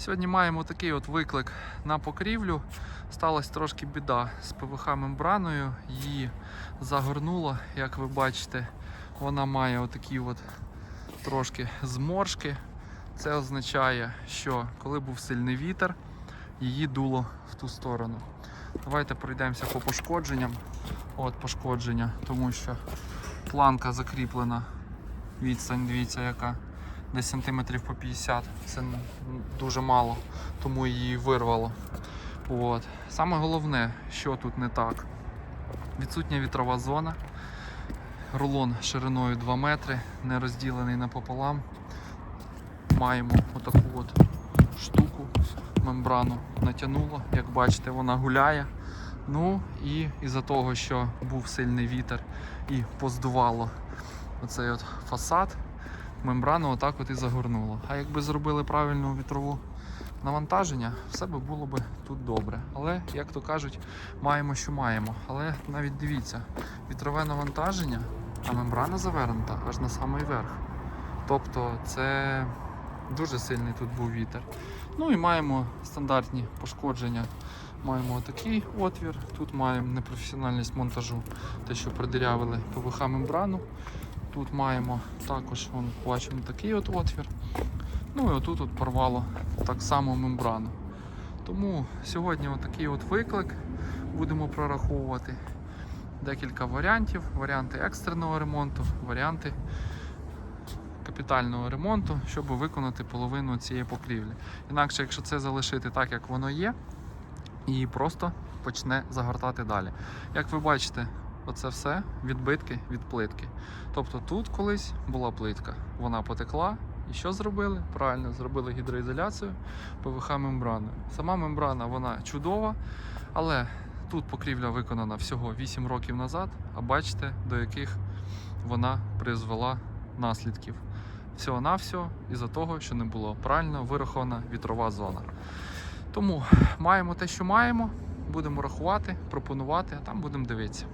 Сьогодні маємо такий от виклик на покрівлю. Сталася трошки біда з ПВХ-мембраною. Її загорнуло, як ви бачите, вона має отакі от трошки зморшки. Це означає, що коли був сильний вітер, її дуло в ту сторону. Давайте пройдемося по пошкодженням. От пошкодження, тому що планка закріплена. Відстань, дивіться, яка десь сантиметрів по 50. Це дуже мало, тому її вирвало. От. Саме головне, що тут не так. Відсутня вітрова зона. Рулон шириною 2 метри, не розділений напополам. Маємо отаку от штуку, мембрану натягнуло. Як бачите, вона гуляє. Ну і із-за того, що був сильний вітер і поздувало оцей от фасад, мембрану отак от і загорнуло. А якби зробили правильну вітрову навантаження, все би було би тут добре. Але, як то кажуть, маємо, що маємо. Але навіть дивіться, вітрове навантаження, а мембрана завернута аж на самий верх. Тобто це дуже сильний тут був вітер. Ну і маємо стандартні пошкодження. Маємо такий отвір, тут маємо непрофесіональність монтажу, те, що придирявили ПВХ мембрану. Тут маємо також, вон, бачимо такий от отвір. Ну і отут от порвало так само мембрану. Тому сьогодні отакий от виклик будемо прораховувати декілька варіантів. Варіанти екстреного ремонту, варіанти капітального ремонту, щоб виконати половину цієї покрівлі. Інакше, якщо це залишити так, як воно є, і просто почне загортати далі. Як ви бачите, оце все відбитки від плитки. Тобто тут колись була плитка, вона потекла. І що зробили? Правильно, зробили гідроізоляцію ПВХ мембраною. Сама мембрана вона чудова, але тут покрівля виконана всього 8 років назад, а бачите, до яких вона призвела наслідків. Всього-навсього із-за того, що не було правильно вирахована вітрова зона. Тому маємо те, що маємо, будемо рахувати, пропонувати, а там будемо дивитися.